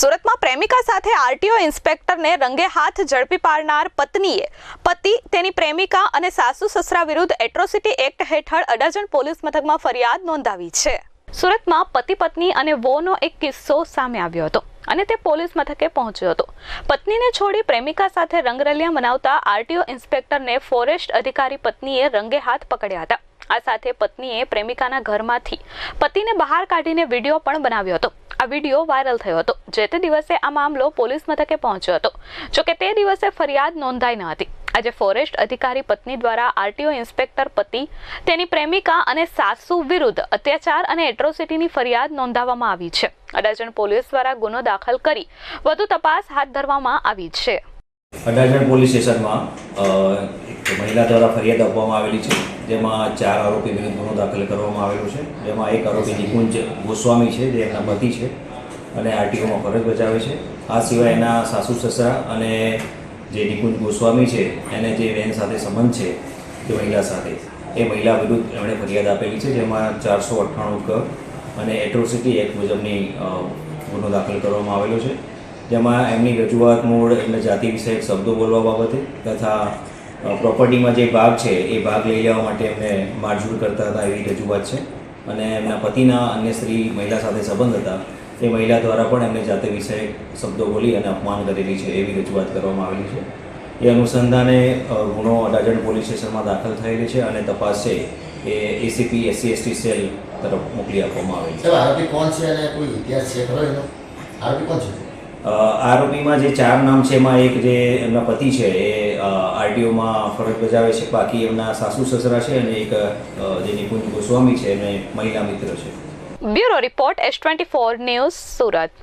સુરતમાં પ્રેમિકા સાથે આરટીઓ ઇન્સ્પેક્ટરને રંગે હાથ ઝડપી પાડનાર પત્નીએ પતિ, તેની પ્રેમિકા અને સાસુ સસરા વિરુદ્ધ એટ્રોસિટી એક્ટ હેઠળ અડાજણ પોલીસ મથકમાં ફરિયાદ નોંધાવી છે. સુરતમાં પતિ, પત્ની અને વોનો એક કિસ્સો સામે આવ્યો હતો અને તે પોલીસ મથકે પહોંચ્યો હતો. પત્નીને છોડી પ્રેમિકા સાથે રંગરલિયા મનાવતા આરટીઓ ઇન્સ્પેક્ટરને ફોરેસ્ટ અધિકારી પત્નીએ રંગે હાથ પકડ્યા હતા. આ સાથે પત્નીએ પ્રેમિકાના ઘરમાંથી પતિને બહાર કાઢીને વીડિયો પણ બનાવ્યો હતો. આ વીડિયો વાયરલ થયો હતો, જે તે દિવસે આ મામલો પોલીસ મથકે પહોંચ્યો હતો. જોકે તે દિવસે ફરિયાદ નોંધાઈ ન હતી. આજે ફોરેસ્ટ અધિકારી પત્ની દ્વારા આરટીઓ ઇન્સ્પેક્ટર પતિ, તેની પ્રેમિકા અને સાસુ વિરુદ્ધ અત્યાચાર અને એટ્રોસિટીની ફરિયાદ નોંધાવવામાં આવી છે. અડાજણ પોલીસ દ્વારા ગુનો દાખલ કરી વધુ તપાસ હાથ ધરવામાં આવી છે. અડાજણ પોલીસ સ્ટેશનમાં મહિલા દ્વારા ફરિયાદ આપવામાં આવેલી છે, જેમાં ચાર આરોપી વિરુદ્ધ ગુનો દાખલ કરવામાં આવેલો છે, જેમાં એક આરોપી નિકુંજ ગોસ્વામી છે, જે એમના પતિ છે અને આરટીઓમાં ફરજ બજાવે છે. આ સિવાય એના સાસુ સસરા અને જે નિકુંજ ગોસ્વામી છે, એને જે બેન સાથે સંબંધ છે તે મહિલા સાથે, એ મહિલા વિરુદ્ધ એમણે ફરિયાદ આપેલી છે, જેમાં ચારસો અઠ્ઠાણું ક અને એટ્રોસિટી એક્ટ મુજબની ગુનો દાખલ કરવામાં આવેલો છે. જેમાં એમની રજૂઆત મૂળ એમને જાતિ વિષયક શબ્દો બોલવા બાબતે તથા પ્રોપર્ટીમાં જે ભાગ છે, એ ભાગ લઈ લેવા માટે એમને મારઝૂડ કરતા હતા એવી રજૂઆત છે. અને એમના પતિના અન્ય સ્ત્રી મહિલા સાથે સંબંધ હતા. એ મહિલા દ્વારા પણ એમને જાતે વિષયક શબ્દો બોલી અને અપમાન કરેલી છે એવી રજૂઆત કરવામાં આવેલી છે. એ અનુસંધાને ગુનો અડાજણ પોલીસ સ્ટેશનમાં દાખલ થયેલી છે અને તપાસ છે એ એસીપી એસસી એસટી સેલ તરફ મોકલી આપવામાં આવેલી છે. આરોપી કોણ છે અને કોઈ ઇતિહાસ છે ખરો એનો? આરોપી કોણ છે? આરોપીમાં જે ચાર નામ છે, એમાં એક જે એમના પતિ છે, એ આરટીઓમાં ફરજ બજાવે છે. બાકી એમના સાસુ સસરા છે અને એક જે નિપુંજ ગોસ્વામી છે એમને મહિલા મિત્ર છે. Bureau report S twenty four news Surat.